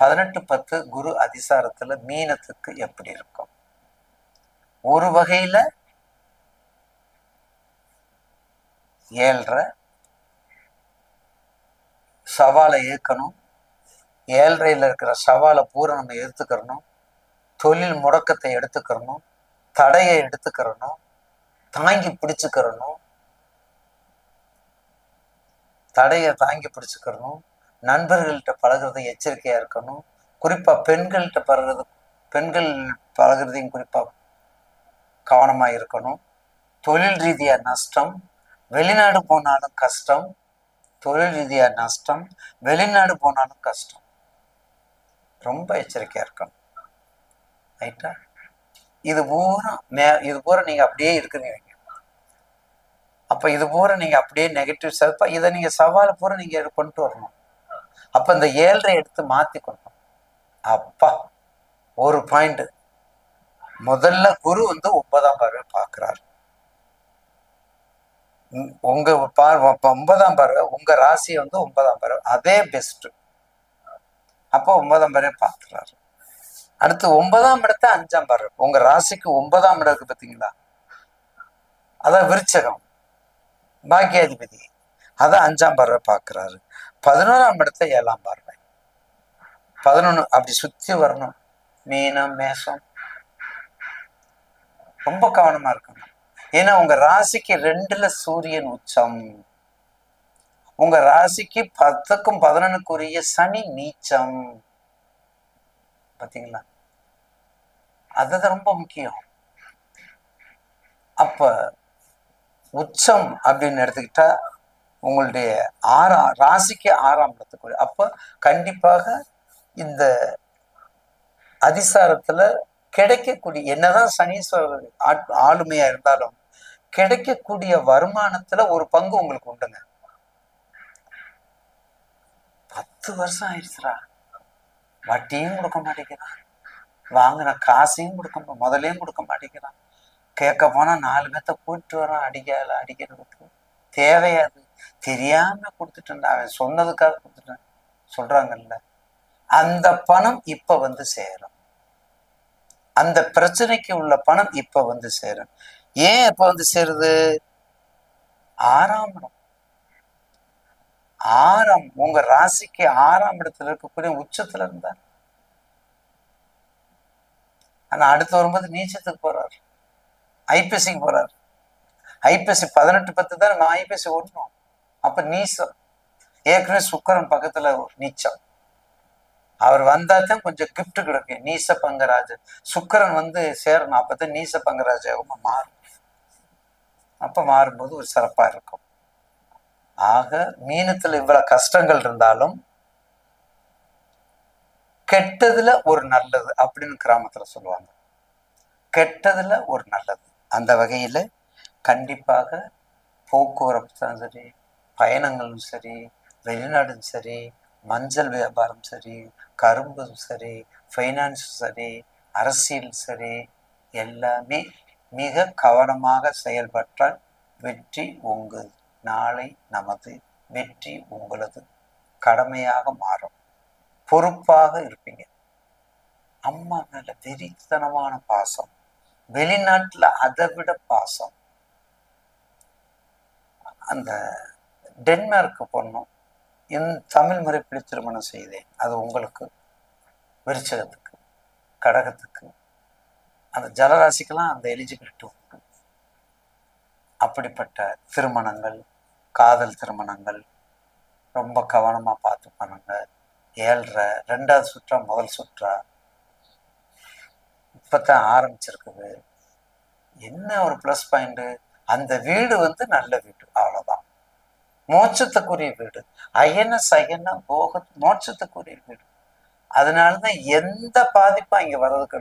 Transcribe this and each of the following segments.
பதினெட்டு பத்து குரு அதிசாரத்துல மீனத்துக்கு எப்படி இருக்கும்? ஒரு வகையில ஏழ்ரை சவாலை ஏற்கணும் ஏழ்றையில் இருக்கிற சவாலை பூரா நம்ம எடுத்துக்கிறணும் தொழில் முடக்கத்தை எடுத்துக்கிறணும் தடையை எடுத்துக்கிறணும் தாங்கி பிடிச்சுக்கிறணும் தடையை தாங்கி பிடிச்சுக்கிறணும் நண்பர்கள்ட்ட பழகிறது எச்சரிக்கையா இருக்கணும். குறிப்பா பெண்கள்கிட்ட பழகிறது பெண்கள் பழகுறதையும் குறிப்பா கவனமா இருக்கணும். தொழில் ரீதியா நஷ்டம் வெளிநாடு போனாலும் கஷ்டம். தொழில் ரீதியா நஷ்டம் வெளிநாடு போனாலும் கஷ்டம். ரொம்ப எச்சரிக்கையா இருக்கணும். ரைட்டா இது பூரா மே இது பூரா நீங்க அப்படியே இருக்கிறீங்க. அப்போ இது பூரா நீங்க அப்படியே நெகட்டிவ் செல்ஃபா இதை நீங்க சவாலை பூரா நீங்க கொண்டு வரணும். அப்ப இந்த ஏழரை எடுத்து மாத்தி கொள்ளணும் அப்பா ஒரு பாயிண்ட் முதல்ல குரு வந்து ஒன்பதாம் பார்வை பார்க்கிறார். உங்க பார்வை ஒன்பதாம் பார்வை உங்க ராசியை வந்து ஒன்பதாம் பார்வை அதே பெஸ்ட் அப்போ ஒன்பதாம் பார்வை பார்க்கிறாரு. அடுத்து ஒன்பதாம் இடத்த அஞ்சாம் பார்வை. உங்க ராசிக்கு ஒன்பதாம் இடம் இருக்கு பார்த்தீங்களா அதான் விருச்சகம். பாக்கியாதிபதி. அதை அஞ்சாம் பார்வை பார்க்கிறாரு. பதினோராம் இடத்த ஏழாம் பார்வை. பதினொன்று அப்படி சுத்தி வரணும். மீனம் மேஷம். ரொம்ப கவனமா இருக்கணும். ஏன்னா உங்க ராசிக்கு ரெண்டுல சூரியன் உச்சம். உங்க ராசிக்கு பத்துக்கும் பதினொன்னுக்குரிய சனி நீச்சம். பாத்தீங்களா? அதுதான் ரொம்ப முக்கியம். அப்ப உச்சம் அப்படின்னு எடுத்துக்கிட்டா உங்களுடைய ஆறாம் ராசிக்கு ஆறாம் இடத்துக்குரிய. அப்ப கண்டிப்பாக இந்த அதிசாரத்துல கிடைக்கக்கூடிய என்னதான் சனீஸ்வரர் ஆளுமையா இருந்தாலும் கிடைக்கக்கூடிய வருமானத்துல ஒரு பங்கு உங்களுக்கு உண்டுங்க. பத்து வருஷம் ஆயிடுச்சுரா வட்டியும் கொடுக்க மாட்டேங்கிறான். வாங்கின காசையும் கொடுக்க முதலையும் கொடுக்க மாட்டேங்கிறான். கேட்க போனா நாலு பேத்த கூப்பிட்டு வரான் அடிக்கல அடிக்கிறதுக்கு. தேவையாது தெரியாம கொடுத்துட்டேன் அவன் சொன்னதுக்காக கொடுத்துட்டேன். சொல்றாங்கல்ல. அந்த பணம் இப்ப வந்து சேரும். அந்த பிரச்சனைக்கு உள்ள பணம் இப்ப வந்து சேரும். ஏன் இப்ப வந்து சேருது? ஆறாம் இடம். ஆறாம் உங்க ராசிக்கு ஆறாம் இடத்துல இருக்கக்கூடிய உச்சத்துல இருந்தார். ஆனா அடுத்து வரும்போது நீச்சத்துக்கு போறாரு. ஐபிஎஸ்சிக்கு போறாரு. ஐபிஎஸ்சி பதினெட்டு பத்து தான் நம்ம ஐபிஎஸ்சி ஓடணும் அப்ப நீசம் ஏற்கனவே சுக்கரன் பக்கத்துல நீச்சம். அவர் வந்தா தான் கொஞ்சம் கிஃப்ட் கிடைக்கும் நீச பங்கராஜ சுக்கரன் வந்து சேரணும். அப்பதான் நீச பங்கராஜாவும் மாறும். அப்ப மாறும்போது ஒரு சிறப்பா இருக்கும். ஆக மீனத்துல இவ்வளவு கஷ்டங்கள் இருந்தாலும் கெட்டதுல ஒரு நல்லது அப்படின்னு கிராமத்துல சொல்லுவாங்க. கெட்டதுல ஒரு நல்லது. அந்த வகையில கண்டிப்பாக போக்குவரத்தும் சரி பயணங்களும் சரி வெளிநாடும் சரி மஞ்சள் வியாபாரம் சரி கரும்பும் சரி ஃபைனான்ஸும் சரி அரசியல் சரி எல்லாமே மிக கவனமாக செயல்பட்டால் வெற்றி உங்கள் நாளை நமது வெற்றி உங்களது கடமையாக மாறும். பொறுப்பாக இருப்பீங்க. அம்மா மேல வெறித்தனமான பாசம். வெளிநாட்டுல அதை விட பாசம். அந்த டென்மார்க்கு பொண்ணும் என் தமிழ் முறைப்படி திருமணம் செய்தேன். அது உங்களுக்கு விருச்சகத்துக்கு கடகத்துக்கு அந்த ஜலராசிக்கெல்லாம் அந்த எலிஜிபிலிட்டி உண்டு. அப்படிப்பட்ட திருமணங்கள் காதல் திருமணங்கள் ரொம்ப கவனமா பார்த்து பண்ணுங்க. ஏழ்ரை ரெண்டாவது சுற்றா முதல் சுற்றா. இப்பதான் ஆரம்பிச்சிருக்குது. என்ன ஒரு ப்ளஸ் பாயிண்ட் அந்த வீடு வந்து நல்ல வீடு. அவ்வளவுதான் மோட்சத்துக்குரிய வீடு. அயன சயன போக மோட்சத்துக்குரிய வீடு. அதனாலதான் எந்த பாதிப்பும் இங்க வர்றதுக்கு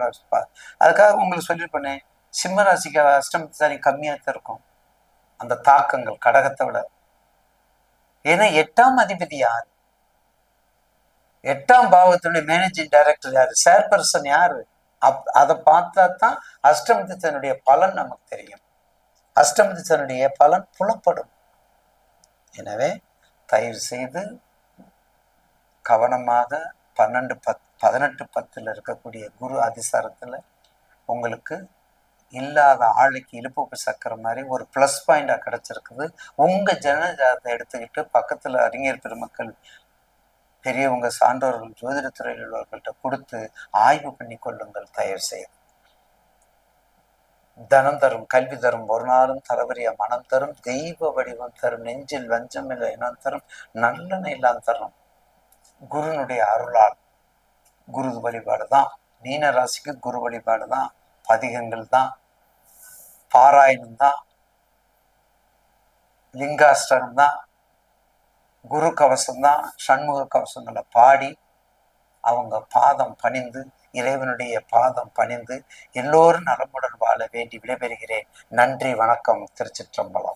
அதுக்காக உங்களுக்கு சொல்லியிருப்பேனே சிம்மராசிக்கு அஷ்டமத்து சனி கம்மியாக தான் இருக்கும். அந்த தாக்கங்கள் கடகத்தை விட. ஏன்னா எட்டாம் அதிபதி யாரு? எட்டாம் பாவத்தினுடைய மேனேஜிங் டைரக்டர் யாரு? சேர்பர்சன் யாரு? அப் அதை பார்த்தா தான் அஷ்டமதித்தனுடைய பலன் நமக்கு தெரியும். அஷ்டமதித்தனுடைய பலன் புலப்படும். எனவே தயவு செய்து கவனமாக பன்னெண்டு பத் பதினெட்டு பத்தில் இருக்கக்கூடிய குரு அதிசாரத்தில் உங்களுக்கு இல்லாத ஆளுக்கு இழுப்பு சக்கர மாதிரி ஒரு ப்ளஸ் பாயிண்டாக கிடச்சிருக்குது. உங்கள் ஜனஜாதத்தை எடுத்துக்கிட்டு பக்கத்தில் அறிஞர் பெருமக்கள் பெரியவங்க சான்றோர்கள் ஜோதிடத்துறையில் உள்ளவர்கள்ட்ட கொடுத்து ஆய்வு பண்ணி கொள்ளுங்கள் தயவு செய்து. தனம் தரும் கல்வி தரும் ஒரு நாளும் தரவரிய மனம் தரும் தெய்வ வடிவம் தரும் நெஞ்சில் வஞ்சம் இல்லை இனம் தரும் நல்லெண்ணெய் எல்லாம் தரும். குருனுடைய அருளால் குரு வழிபாடு தான். மீன ராசிக்கு குரு வழிபாடு தான். பதிகங்கள் தான். பாராயணம் தான். லிங்காஷ்டகம் தான். குரு கவசம் தான். சண்முக கவசங்களை பாடி அவங்க பாதம் பணிந்து இறைவனுடைய பாதம் பணிந்து எல்லோரும் நலமுடன் வாழ வேண்டி விடைபெறுகிறேன். நன்றி வணக்கம் திருச்சிற்றம்பலம்.